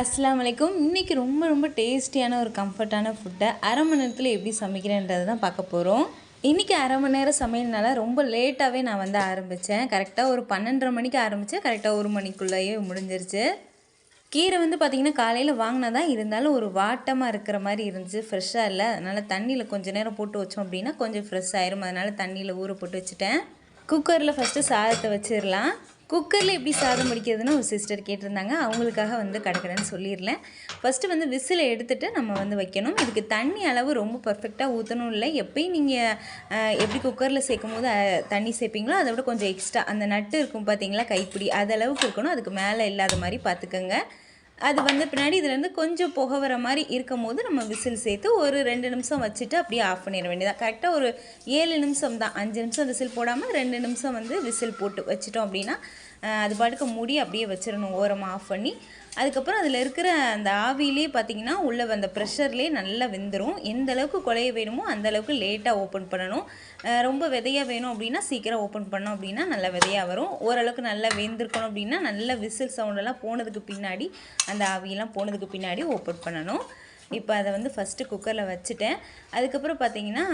அஸ்லாம் வலைக்கும் இன்றைக்கி ரொம்ப ரொம்ப டேஸ்டியான ஒரு கம்ஃபர்ட்டான ஃபுட்டை அரை மணி நேரத்தில் எப்படி சமைக்கிறேன்றதை தான் பார்க்க போகிறோம் இன்றைக்கி அரை மணி நேரம் சமையல்னால ரொம்ப லேட்டாகவே நான் வந்து ஆரம்பித்தேன் கரெக்டாக ஒரு பன்னெண்டரை மணிக்கு ஆரம்பித்தேன் கரெக்டாக ஒரு மணிக்குள்ளேயே முடிஞ்சிருச்சு. கீரை வந்து பார்த்திங்கன்னா காலையில் வாங்கினா தான் இருந்தாலும் ஒரு வாட்டமாக இருக்கிற மாதிரி இருந்துச்சு. ஃப்ரெஷ்ஷாக இல்லை. அதனால் தண்ணியில் கொஞ்சம் நேரம் போட்டு வச்சோம் அப்படின்னா கொஞ்சம் ஃப்ரெஷ் ஆயிரும். அதனால் தண்ணியில் ஊற போட்டு வச்சுட்டேன். குக்கரில் ஃபஸ்ட்டு சாதத்தை வச்சிடலாம் குக்கரில் எப்படி சாதம் வடிக்கிறதுன்னு ஒரு சிஸ்டர் கேட்டிருந்தாங்க. அவங்களுக்காக வந்து கடற்கடன்னு சொல்லிடலேன் ஃபஸ்ட்டு வந்து விசிலை எடுத்துகிட்டு நம்ம வந்து வைக்கணும். இதுக்கு தண்ணி அளவு ரொம்ப பர்ஃபெக்டாக ஊற்றணும் இல்லை. எப்பயும் நீங்கள் எப்படி குக்கரில் சேர்க்கும் போது தண்ணி சேர்ப்பீங்களோ அதை விட கொஞ்சம் எக்ஸ்ட்ரா அந்த நட்டு இருக்கும் பார்த்தீங்களா கைப்பிடி அது அளவுக்கு இருக்கணும். அதுக்கு மேலே இல்லாத மாதிரி பார்த்துக்கோங்க அது வந்து பின்னாடி இதுலேருந்து கொஞ்சம் புகை வர மாதிரி இருக்கும் போது நம்ம விசில் சேர்த்து ஒரு ரெண்டு நிமிஷம் வச்சுட்டு அப்படியே ஆஃப் பண்ணிட வேண்டியதான் கரெக்டாக ஒரு ஏழு நிமிஷம் தான். அஞ்சு நிமிஷம் விசில் போடாமல் ரெண்டு நிமிஷம் வந்து விசில் போட்டு வச்சிட்டோம் அப்படின்னா அது பாட்டுக்கு மூடி அப்படியே வச்சிடணும். ஓரமாக ஆஃப் பண்ணி அதுக்கப்புறம் அதில் இருக்கிற அந்த ஆவிலே பார்த்தீங்கன்னா உள்ளே வந்த ப்ரெஷர்லேயே நல்லா வெந்துடும் எந்த அளவுக்கு குழைய வேணுமோ அந்த அளவுக்கு லேட்டாக ஓப்பன் பண்ணணும். ரொம்ப விதையாக வேணும் அப்படின்னா சீக்கிரம் ஓப்பன் பண்ணோம் அப்படின்னா நல்லா விதையாக வரும். ஓரளவுக்கு நல்லா வெந்திருக்கணும் அப்படின்னா நல்ல விசில் சவுண்டெல்லாம் போனதுக்கு பின்னாடி அந்த ஆவியெல்லாம் போனதுக்கு பின்னாடி ஓப்பன் பண்ணணும். இப்போ அதை வந்து ஃபஸ்ட்டு குக்கரில் வச்சுட்டேன். அதுக்கப்புறம் பார்த்தீங்கன்னா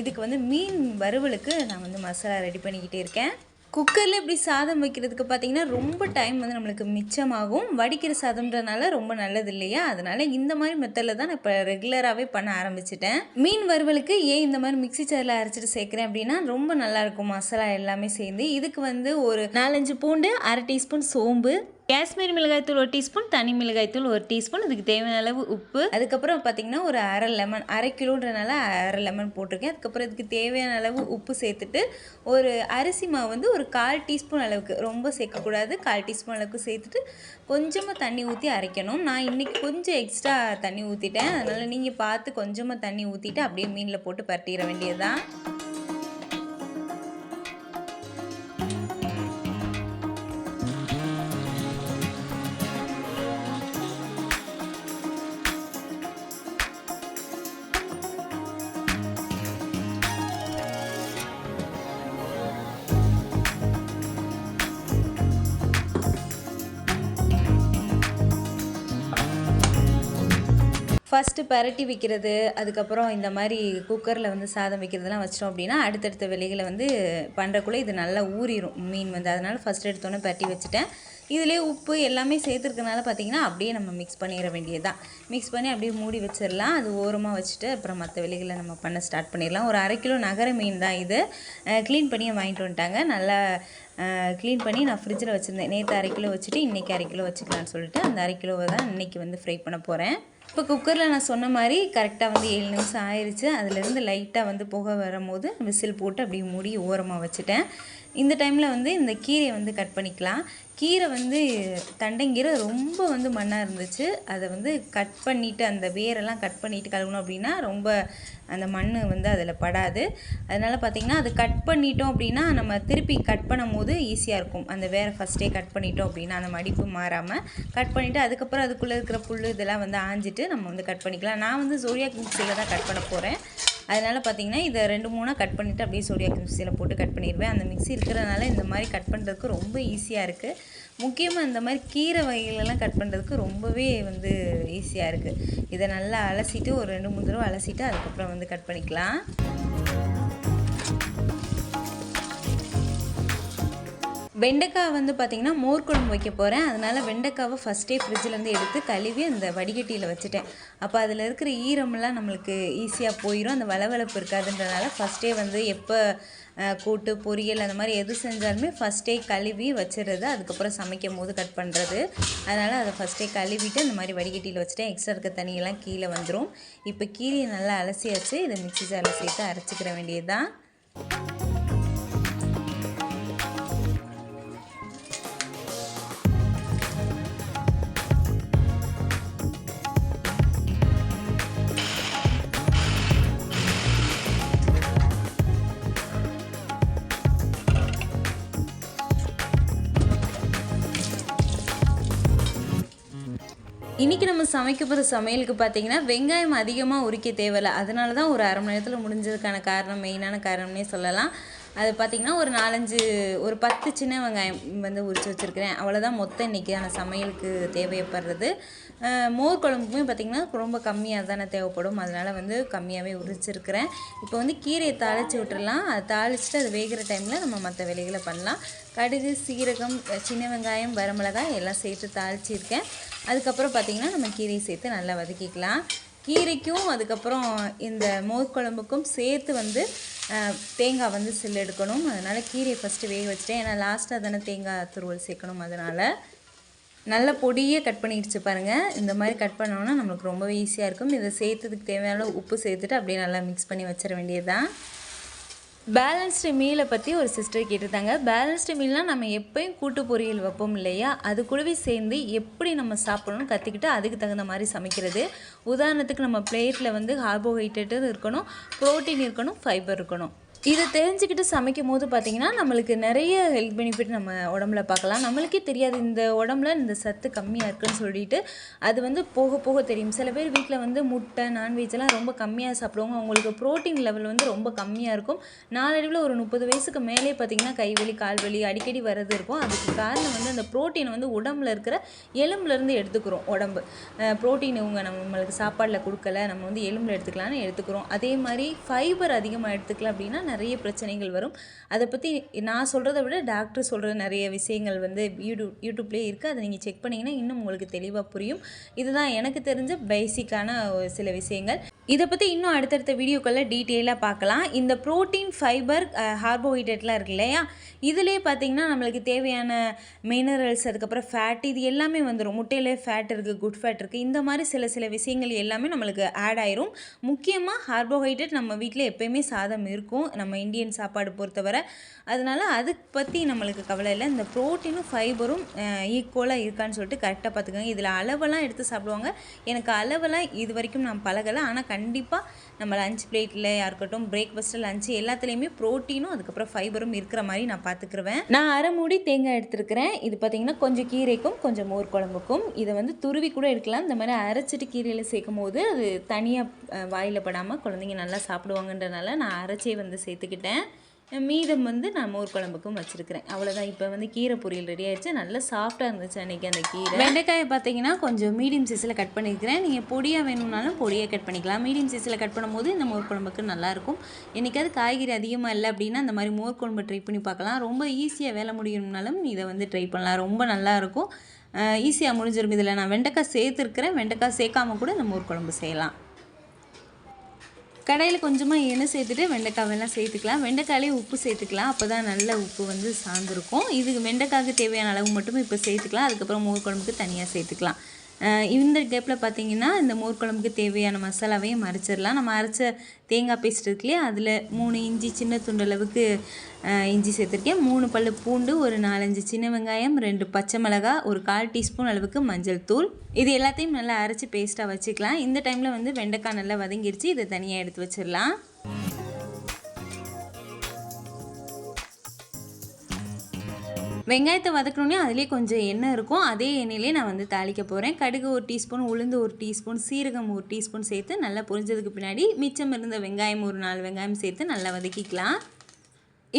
இதுக்கு வந்து மீன் வறுவலுக்கு நான் வந்து மசாலா ரெடி பண்ணிக்கிட்டே இருக்கேன். குக்கரில் இப்படி சாதம் வைக்கிறதுக்கு பார்த்தீங்கன்னா ரொம்ப டைம் வந்து நம்மளுக்கு மிச்சமாகும். வடிக்கிற சாதம்ன்றனால ரொம்ப நல்லது இல்லையா? அதனால் இந்த மாதிரி மெத்தடில் தான் நான் இப்போ ரெகுலராகவே பண்ண ஆரம்பிச்சிட்டேன். மீன் வறுவலுக்கு ஏன் இந்த மாதிரி மிக்சி ஜாரில் அரைச்சிட்டு சேர்க்குறேன் அப்படின்னா ரொம்ப நல்லாயிருக்கும் மசாலா எல்லாமே சேர்ந்து. இதுக்கு வந்து ஒரு நாலஞ்சு பூண்டு அரை டீஸ்பூன் சோம்பு காஷ்மீர் மிளகாய்த்தூள் ஒரு டீஸ்பூன் தனி மிளகாய்த்தூள் ஒரு டீஸ்பூன். இதுக்கு தேவையான அளவு உப்பு. அதுக்கப்புறம் பார்த்தீங்கன்னா ஒரு அரை லெமன் அரை கிலோன்றனால அரை லெமன் போட்டிருக்கேன். அதுக்கப்புறம் இதுக்கு தேவையான அளவு உப்பு சேர்த்துட்டு ஒரு அரிசி மாவு வந்து ஒரு கால் டீஸ்பூன் அளவுக்கு. ரொம்ப சேர்க்கக்கூடாது. கால் டீஸ்பூன் அளவுக்கு சேர்த்துட்டு கொஞ்சமாக தண்ணி ஊற்றி அரைக்கணும். நான் இன்றைக்கி கொஞ்சம் எக்ஸ்ட்ரா தண்ணி ஊற்றிட்டேன் அதனால் நீங்கள் பார்த்து கொஞ்சமாக தண்ணி ஊற்றிட்டு அப்படியே மீனில் போட்டு பரட்டிட வேண்டியதுதான். ஃபஸ்ட்டு பரட்டி வைக்கிறது அதுக்கப்புறம் இந்த மாதிரி குக்கரில் வந்து சாதம் வைக்கிறதுலாம் வச்சிட்டோம் அப்படின்னா அடுத்தடுத்த வேலைகளை வந்து பண்ணுறக்குள்ளே இது நல்லா ஊறிடும் மீன் வந்து. அதனால் ஃபஸ்ட் எடுத்தோன்னே பரட்டி வச்சுட்டேன். இதிலே உப்பு எல்லாமே சேர்த்துருக்கனால பார்த்தீங்கன்னா அப்படியே நம்ம மிக்ஸ் பண்ணிட வேண்டியது தான் மிக்ஸ் பண்ணி அப்படியே மூடி வச்சிடலாம். அது ஓரமாக வச்சுட்டு அப்புறம் மற்ற வெளிகளை நம்ம பண்ண ஸ்டார்ட் பண்ணிடலாம். ஒரு அரை கிலோ நகர மீன் தான் இது. க்ளீன் பண்ணி வாங்கிட்டு வந்துட்டாங்க. நல்லா க்ளீன் பண்ணி நான் ஃப்ரிட்ஜில் வச்சுருந்தேன். நேற்று அரை கிலோ வச்சுட்டு இன்றைக்கி அரை கிலோ வச்சுக்கலான்னு சொல்லிட்டு அந்த அரை கிலோவை தான் இன்றைக்கி வந்து ஃப்ரை பண்ண போகிறேன் இப்போ குக்கரில் நான் சொன்ன மாதிரி கரெக்டாக வந்து ஏழு நிமிஷம் ஆயிடுச்சு அதுலேருந்து லைட்டாக வந்து புகை வரும்போது விசில் போட்டு அப்படியே மூடி ஓரமாக வச்சுட்டேன். இந்த டைமில் வந்து இந்த கீரையை வந்து கட் பண்ணிக்கலாம். கீரை வந்து தண்டைங்கீரை ரொம்ப வந்து மண்ணாக இருந்துச்சு. அதை வந்து கட் பண்ணிவிட்டு அந்த வேரெல்லாம் கட் பண்ணிவிட்டு கழுவணும் அப்படின்னா ரொம்ப அந்த மண் வந்து அதில் படாது. அதனால் பார்த்திங்கன்னா அது கட் பண்ணிட்டோம் அப்படின்னா நம்ம திருப்பி கட் பண்ணும் போது ஈஸியாக இருக்கும். அந்த வேரை ஃபஸ்ட்டே கட் பண்ணிட்டோம் அப்படின்னா அந்த மடிப்பு மாறாமல் கட் பண்ணிவிட்டு அதுக்கப்புறம் அதுக்குள்ளே இருக்கிற புல் இதெல்லாம் வந்து ஆஞ்சிட்டு நம்ம வந்து கட் பண்ணிக்கலாம். நான் வந்து ஜோரியா மிக்சியில் தான் கட் பண்ண போகிறேன் அதனால் பார்த்தீங்கன்னா இதை ரெண்டு மூணாக கட் பண்ணிவிட்டு அப்படியே சோடியா மிக்சியில் போட்டு கட் பண்ணிடுவேன் அந்த மிக்ஸி இருக்கிறதுனால இந்த மாதிரி கட் பண்ணுறதுக்கு ரொம்ப ஈஸியாக இருக்குது முக்கியமாக இந்த மாதிரி கீரை வகைகளெல்லாம் கட் பண்ணுறதுக்கு ரொம்பவே வந்து ஈஸியாக இருக்குது இதை நல்லா அலசிட்டு ஒரு ரெண்டு மூணு தடவை அலசிட்டு அதுக்கப்புறம் வந்து கட் பண்ணிக்கலாம். வெண்டைக்காய் வந்து பார்த்திங்கன்னா மோர் குழம்பு வைக்க போகிறேன் அதனால் வெண்டைக்காவை ஃபஸ்ட்டே ஃப்ரிட்ஜிலேருந்து எடுத்து கழுவி அந்த வடிகட்டியில் வச்சுட்டேன். அப்போ அதில் இருக்கிற ஈரமெல்லாம் நம்மளுக்கு ஈஸியாக போயிடும் அந்த வளவளப்பு இருக்காதுன்றனால ஃபஸ்ட்டே வந்து எப்போ கூட்டு பொரியல் அந்த மாதிரி எது செஞ்சாலுமே ஃபஸ்ட்டே கழுவி வச்சிடுறது. அதுக்கப்புறம் சமைக்கும் போது கட் பண்ணுறது அதனால் அதை ஃபஸ்ட்டே கழுவிட்டு அந்த மாதிரி வடிகட்டியில் வச்சுட்டேன். எக்ஸ்ட்ரா இருக்க தண்ணியெல்லாம் கீழே வந்துடும் இப்போ கீரையை நல்லா அலசியாச்சு. இதை மிக்சி ஜாரில் சேர்த்து அரைச்சிக்கிற வேண்டியது தான் இன்றைக்கி நம்ம சமைக்க போகிற சமையலுக்கு பார்த்தீங்கன்னா வெங்காயம் அதிகமாக உரிக்க தேவையில்ல. அதனால தான் ஒரு அரை மணி நேரத்தில் முடிஞ்சதுக்கான காரணம் மெயினான காரணம்னே சொல்லலாம். அது பார்த்திங்கன்னா ஒரு நாலஞ்சு ஒரு பத்து சின்ன வெங்காயம் வந்து உரித்து வச்சுருக்கிறேன். அவ்வளோதான் மொத்தம் இன்றைக்கான சமையலுக்கு தேவைப்படுறது. மோர் குழம்புக்குமே பார்த்திங்கன்னா ரொம்ப கம்மியாக தானே தேவைப்படும். அதனால் வந்து கம்மியாகவே உரிச்சிருக்கிறேன். இப்போ வந்து கீரையை தாளித்து விட்டுறலாம். அதை தாளிச்சிட்டு அது வேகிற டைமில் நம்ம மற்ற வேலைகளை பண்ணலாம். கடுகு சீரகம் சின்ன வெங்காயம் வரமிளகாய் எல்லாம் சேர்த்து தாளிச்சிருக்கேன். அதுக்கப்புறம் பார்த்திங்கன்னா நம்ம கீரையை சேர்த்து நல்லா வதக்கிக்கலாம். கீரைக்கும் அதுக்கப்புறம் இந்த மோர் குழம்புக்கும் சேர்த்து வந்து தேங்காய் வந்து சில்லு எடுக்கணும். அதனால் கீரையை ஃபஸ்ட்டு வேக வச்சுட்டேன். ஏன்னா லாஸ்ட்டாக தானே தேங்காய் துருவல் சேர்க்கணும் அதனால். நல்ல பொடியே கட் பண்ணிடுச்சு பாருங்கள் இந்த மாதிரி கட் பண்ணோன்னா நம்மளுக்கு ரொம்பவே ஈஸியாக இருக்கும். இதை சேர்த்ததுக்கு தேவையான உப்பு சேர்த்துட்டு அப்படியே நல்லா மிக்ஸ் பண்ணி வச்சிட வேண்டியது தான் பேலன்ஸ்டு மீலை பற்றி ஒரு சிஸ்டர் கேட்டிருந்தாங்க. பேலன்ஸ்டு மீல்னால் நம்ம எப்பயும் கூட்டு பொரியல் வைப்போம் இல்லையா? அது கூடவே சேர்ந்து எப்படி நம்ம சாப்பிடணும்னு கற்றுக்கிட்டு அதுக்கு தகுந்த மாதிரி சமைக்கிறது. உதாரணத்துக்கு நம்ம பிளேட்டில் வந்து கார்போஹைட்ரேட்டும் இருக்கணும் ப்ரோட்டீன் இருக்கணும் ஃபைபர் இருக்கணும். இதை தெரிஞ்சுக்கிட்டு சமைக்கும் போது பார்த்திங்கன்னா நம்மளுக்கு நிறைய ஹெல்த் பெனிஃபிட் நம்ம உடம்புல பார்க்கலாம். நம்மளுக்கே தெரியாது இந்த உடம்புல இந்த சத்து கம்மியாக இருக்குன்னு சொல்லிட்டு. அது வந்து போக போக தெரியும். சில பேர் வீட்டில் வந்து முட்டை நான்வெஜ்லாம் ரொம்ப கம்மியாக சாப்பிடுவாங்க. அவங்களுக்கு ப்ரோட்டீன் லெவல் வந்து ரொம்ப கம்மியாக இருக்கும். நாளடைவில் ஒரு முப்பது வயசுக்கு மேலே பார்த்திங்கன்னா கைவலி கால்வலி அடிக்கடி வர்றது இருக்கும். அதுக்கு காரணம் வந்து அந்த ப்ரோட்டீனை வந்து உடம்புல இருக்கிற எலும்புலேருந்து எடுத்துக்கிறோம் உடம்பு. ப்ரோட்டீன் இவங்க நம்மளுக்கு சாப்பாடில் கொடுக்கல. நம்ம வந்து எலும்பில் எடுத்துக்கலாம்னு எடுத்துக்கிறோம். அதே மாதிரி ஃபைபர் அதிகமாக எடுத்துக்கல அப்படின்னா நிறைய பிரச்சனைகள் வரும். அதை பற்றி நான் சொல்கிறத விட டாக்டர் சொல்கிற நிறைய விஷயங்கள் வந்து யூடியூப் யூடியூப்லேயே இருக்குது அதை நீங்கள் செக் பண்ணிங்கன்னா இன்னும் உங்களுக்கு தெளிவாக புரியும். இதுதான் எனக்கு தெரிஞ்ச பேசிக்கான ஒரு சில விஷயங்கள். இதை பற்றி இன்னும் அடுத்தடுத்த வீடியோக்களில் டீட்டெயிலாக பார்க்கலாம். இந்த ப்ரோட்டீன் ஃபைபர் கார்போஹைட்ரேட்லாம் இருக்கு இல்லையா? இதிலே பார்த்தீங்கன்னா நம்மளுக்கு தேவையான மினரல்ஸ் அதுக்கப்புறம் ஃபேட் இது எல்லாமே வந்துடும் முட்டையிலே ஃபேட் இருக்குது குட் ஃபேட் இருக்குது இந்த மாதிரி சில சில விஷயங்கள் எல்லாமே நம்மளுக்கு ஆட் ஆயிரும். முக்கியமாக கார்போஹைட்ரேட் நம்ம வீட்டில் எப்போயுமே சாதம் இருக்கும். நம்ம இந்தியன் சாப்பாடு பொறுத்தவரை. அதனால் அது பற்றி நம்மளுக்கு கவலை இல்லை. இந்த ப்ரோட்டீனும் ஃபைபரும் ஈக்குவலாக இருக்கான்னு சொல்லிட்டு கரெக்டாக பார்த்துக்கோங்க. இதில் அளவெல்லாம் எடுத்து சாப்பிடுவாங்க. எனக்கு அளவெல்லாம் இது வரைக்கும் நான் பழகலை. ஆனால் கண்டிப்பாக நம்ம லஞ்ச் பிளேட்டில் இருக்கட்டும் பிரேக்ஃபாஸ்ட்டு லஞ்சு எல்லாத்துலேயுமே ப்ரோட்டீனும் அதுக்கப்புறம் ஃபைபரும் இருக்கிற மாதிரி நான் பார்த்துக்குருவேன். நான் அரை மூடி தேங்காய் எடுத்துருக்கிறேன். இது பார்த்திங்கன்னா கொஞ்சம் கீரைக்கும் கொஞ்சம் மோர் குழம்புக்கும். இதை வந்து துருவி கூட எடுக்கலாம். இந்த மாதிரி அரைச்சிட்டு கீரையில் சேர்க்கும் போது அது தனியாக வாயில் படாமல் குழந்தைங்க நல்லா சாப்பிடுவாங்கன்றனால நான் அரைச்சே வந்து சேர்த்துக்கிட்டேன். மீதம் வந்து நான் மோர் குழம்புக்கும் வச்சுருக்கிறேன். அவ்வளோதான் இப்போ வந்து கீரை பொரியல் ரெடி ஆயிடுச்சு. நல்லா சாஃப்டாக இருந்துச்சு அன்றைக்கி அந்த கீரை. வெண்டைக்காயை பார்த்தீங்கன்னா கொஞ்சம் மீடியம் சைஸில் கட் பண்ணியிருக்கிறேன். நீங்கள் பொடியாக வேணும்னாலும் பொடியாக கட் பண்ணிக்கலாம். மீடியம் சைஸில் கட் பண்ணும்போது இந்த மோர் குழம்புக்கு நல்லாயிருக்கும் என்றைக்காவது காய்கறி அதிகமாக இல்லை அப்படின்னா இந்த மாதிரி மோர் குழம்பு ட்ரை பண்ணி பார்க்கலாம். ரொம்ப ஈஸியாக வேலை முடியணும்னாலும் இதை வந்து ட்ரை பண்ணலாம். ரொம்ப நல்லாயிருக்கும் ஈஸியாக முடிஞ்சிடும் இதில் நான் வெண்டைக்காய் சேர்த்துருக்கிறேன். வெண்டைக்காய் சேர்க்காம கூட இந்த மோர் குழம்பு செய்யலாம். கடையில் கொஞ்சமாக எண்ணெய் சேர்த்துட்டு வெண்டைக்காவெல்லாம் சேர்த்துக்கலாம். வெண்டைக்காயிலே உப்பு சேர்த்துக்கலாம். அப்போ தான் நல்ல உப்பு வந்து சார்ந்திருக்கும். இதுக்கு வெண்டைக்காய்க்கு தேவையான அளவு மட்டும் இப்போ சேர்த்துக்கலாம். அதுக்கப்புறம் மோர் குழம்புக்கு தனியாக சேர்த்துக்கலாம். இந்த கேப்பில் பார்த்தீங்கன்னா இந்த மோர் குழம்புக்கு தேவையான மசாலாவையும் அரைச்சிடலாம் நம்ம அரைச்ச தேங்காய் பேஸ்ட் இருக்குல்லையே அதில் மூணு இஞ்சி சின்ன துண்டு அளவுக்கு இஞ்சி சேர்த்துருக்கேன். மூணு பல்லு பூண்டு ஒரு நாலஞ்சு சின்ன வெங்காயம் ரெண்டு பச்சை மிளகாய் ஒரு கால் டீஸ்பூன் அளவுக்கு மஞ்சள் தூள். இது எல்லாத்தையும் நல்லா அரைச்சி பேஸ்ட்டாக வச்சுக்கலாம். இந்த டைமில் வந்து வெண்டைக்காய் நல்லா வதங்கிருச்சு. இதை தனியாக எடுத்து வச்சிடலாம். வெங்காயத்தை வதக்கணுன்னே அதிலே கொஞ்சம் எண்ணெய் இருக்கும். அதே எண்ணெயிலே நான் வந்து தாளிக்க போகிறேன் கடுகு ஒரு டீஸ்பூன் உளுந்து ஒரு டீஸ்பூன் சீரகம் ஒரு டீஸ்பூன் சேர்த்து நல்லா பொரிஞ்சதுக்கு பின்னாடி மிச்சம் இருந்த வெங்காயம் ஒரு நாலு வெங்காயம் சேர்த்து நல்லா வதக்கிக்கலாம்.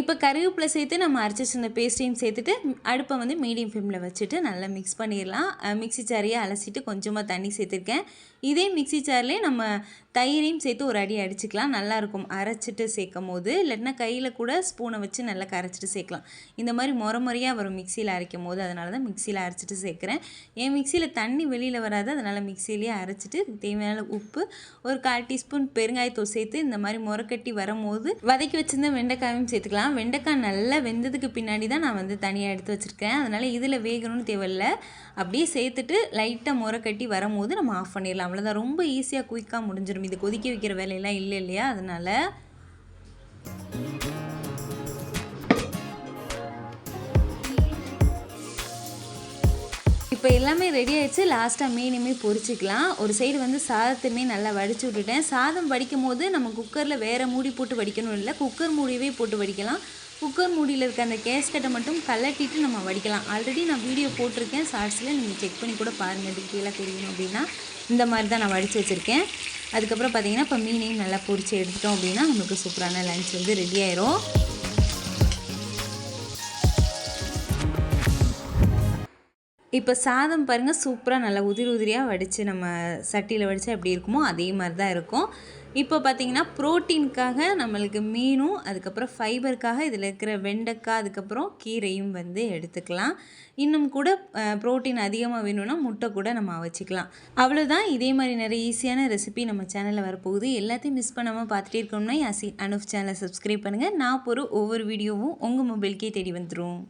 இப்போ கருவேப்பிலை சேர்த்து நம்ம அரைச்சி வச்சிருந்த பேஸ்ட்டையும் சேர்த்துட்டு அடுப்பை வந்து மீடியம் ஃப்ளேமில் வச்சுட்டு நல்லா மிக்ஸ் பண்ணிடலாம். மிக்சி மிக்ஸி அலசிட்டு கொஞ்சமாக தண்ணி சேர்த்துருக்கேன். இதே மிக்ஸி ஜார்லேயே நம்ம தயிரையும் சேர்த்து ஒரு அடி அடிச்சுக்கலாம். நல்லாயிருக்கும். அரைச்சிட்டு சேர்க்கும் போது இல்லைன்னா கையில் கூட ஸ்பூனை வச்சு நல்லா கரைச்சிட்டு சேர்க்கலாம். இந்த மாதிரி முறை முறையாக வரும் மிக்சியில் அரைக்கும் போது அதனால தான் மிக்சியில் அரைச்சிட்டு சேர்க்குறேன். என் மிக்சியில் தண்ணி வெளியில் வராது. அதனால் மிக்சியிலேயே அரைச்சிட்டு தேவையான உப்பு ஒரு கால் டீஸ்பூன் பெருங்காயத்தூள் சேர்த்து இந்த மாதிரி முறைக்கட்டி வரும்போது வதக்கி வச்சிருந்த வெண்டைக்காயும் சேர்த்துக்கலாம். வெண்டைக்காய் நல்லா வெந்ததுக்கு பின்னாடி தான் நான் வந்து தனியாக எடுத்து வச்சுருக்கேன். அதனால் இதில் வேகணும்னு தேவையில்ல. அப்படியே சேர்த்துட்டு லைட்டாக முறை கட்டி வரும்போது நம்ம ஆஃப் பண்ணிடலாம். அவ்வளோதான் ரொம்ப ஈஸியாக குயிக்காக முடிஞ்சிடும். இது கொதிக்க வைக்கிற வேலையெல்லாம் இல்லை இல்லையா? அதனால் இப்போ எல்லாமே ரெடி ஆயிடுச்சு. லாஸ்ட்டாக மீனுமே பொரிச்சிக்கலாம். ஒரு சைடு வந்து சாதத்தையுமே நல்லா வடித்து விட்டுட்டேன். சாதம் வடிக்கும் போது நம்ம குக்கரில் வேறு மூடி போட்டு வடிக்கணும் இல்லை. குக்கர் மூடியவே போட்டு வடிக்கலாம். குக்கர் மூடியில் இருக்க அந்த கேஸ்கட்டை மட்டும் கலட்டிட்டு நம்ம வடிக்கலாம். ஆல்ரெடி நான் வீடியோ போட்டிருக்கேன். ஷார்ட்ஸில் நீங்கள் செக் பண்ணி கூட பாருங்கள் டீட்டெயிலாக தெரியணும் அப்படின்னா. இந்த மாதிரி தான் நான் வடித்து வச்சுருக்கேன். அதுக்கப்புறம் பார்த்தீங்கன்னா இப்போ மீனையும் நல்லா பொரித்து எடுத்துட்டோம் அப்படின்னா நமக்கு சூப்பரான லன்ச் வந்து ரெடி ஆயிரும். இப்போ சாதம் பாருங்கள் சூப்பராக நல்லா உதிரி உதிரியாக வடித்து நம்ம சட்டியில் வடித்தா எப்படி இருக்குமோ அதே மாதிரி தான் இருக்கும். இப்போ பார்த்தீங்கன்னா ப்ரோட்டீனுக்காக நம்மளுக்கு மீனும் அதுக்கப்புறம் ஃபைபருக்காக இதில் இருக்கிற வெண்டைக்காய் அதுக்கப்புறம் கீரையும் வந்து எடுத்துக்கலாம். இன்னும் கூட ப்ரோட்டீன் அதிகமாக வேணும்னா முட்டை கூட நம்ம வச்சுக்கலாம் அவ்வளோதான் இதே மாதிரி நிறைய ஈஸியான ரெசிபி நம்ம சேனலில் வரப்போகுது. எல்லாத்தையும் மிஸ் பண்ணாமல் பார்த்துட்டே இருக்கணும்னா யாசி அனுஃப் சேனலை சப்ஸ்கிரைப் பண்ணுங்கள் நான் போகிற ஒவ்வொரு வீடியோவும் உங்கள் மொபைலுக்கே தேடி வந்துடும்.